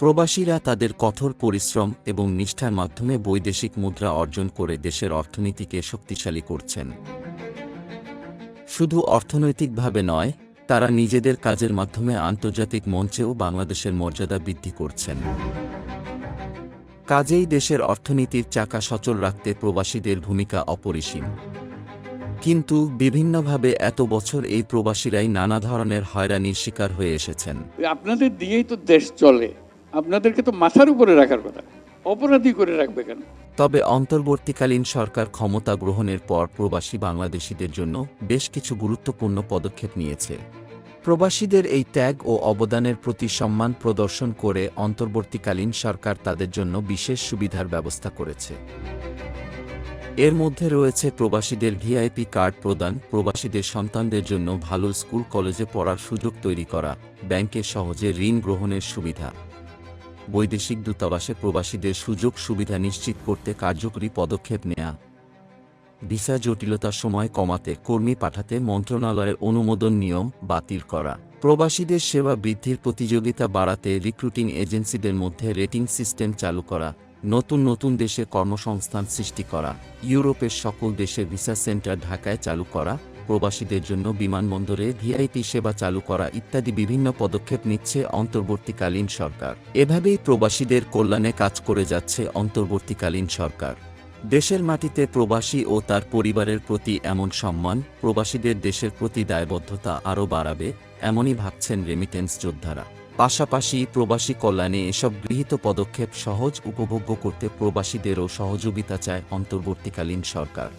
প্রবাসীরা তাদের কঠোর পরিশ্রম এবং নিষ্ঠার মাধ্যমে বৈদেশিক মুদ্রা অর্জন করে দেশের অর্থনীতিকে শক্তিশালী করছেন। শুধু অর্থনৈতিকভাবে নয়, তারা নিজেদের কাজের মাধ্যমে আন্তর্জাতিক মঞ্চেও বাংলাদেশের মর্যাদা বৃদ্ধি করছেন। কাজেই দেশের অর্থনীতির চাকা সচল রাখতে প্রবাসীদের ভূমিকা অপরিসীম। কিন্তু বিভিন্নভাবে এত বছর এই প্রবাসীরাই নানা ধরনের হয়রানির শিকার হয়ে এসেছেন। আপনাদের দিয়েই তো দেশ চলে। আপনাদেরকে তো মাথার উপরে রাখার কথা। অপরাধী করে রাখবে কেন? তবে অন্তর্বর্তীকালীন সরকার ক্ষমতা গ্রহণের পর প্রবাসী বাংলাদেশিদের জন্য বেশ কিছু গুরুত্বপূর্ণ পদক্ষেপ নিয়েছে। প্রবাসীদের এই ত্যাগ ও অবদানের প্রতি সম্মান প্রদর্শন করে অন্তর্বর্তীকালীন সরকার তাদের জন্য বিশেষ সুবিধার ব্যবস্থা করেছে। এর মধ্যে রয়েছে প্রবাসীদের ভিআইপি কার্ড প্রদান, প্রবাসীদের সন্তানদের জন্য ভালো স্কুল, কলেজে পড়ার সুযোগ তৈরি করা, ব্যাংকে সহজে ঋণ গ্রহণের সুবিধা। বৈদেশিক দূতাবাসে প্রবাসীদের সুযোগ সুবিধা নিশ্চিত করতে কার্যকরী পদক্ষেপ নেয়া। ভিসা জটিলতার সময় কমাতে কর্মী পাঠাতে মন্ত্রণালয়ের অনুমোদন নিয়ম বাতিল করা। প্রবাসীদের সেবা বৃদ্ধির প্রতিযোগিতা বাড়াতে রিক্রুটিং এজেন্সিদের মধ্যে রেটিং সিস্টেম চালু করা, নতুন নতুন দেশে কর্মসংস্থান সৃষ্টি করা, ইউরোপের সকল দেশের ভিসা সেন্টার ঢাকায় চালু করা প্রবাসীদের জন্য বিমানবন্দরে ভিআইপি সেবা চালু করা ইত্যাদি বিভিন্ন পদক্ষেপ নিচ্ছে অন্তর্বর্তীকালীন সরকার। এভাবেই প্রবাসীদের কল্যাণে কাজ করে যাচ্ছে অন্তর্বর্তীকালীন সরকার। দেশের মাটিতে প্রবাসী ও তার পরিবারের প্রতি এমন সম্মান, প্রবাসীদের দেশের প্রতি দায়বদ্ধতা আরও বাড়াবে, এমনই ভাবছেন রেমিটেন্স যোদ্ধারা। পাশাপাশি প্রবাসী কল্যাণে এসব গৃহীত পদক্ষেপ সহজ, উপভোগ্য করতে প্রবাসীদেরও সহযোগিতা চায় অন্তর্বর্তীকালীন সরকার।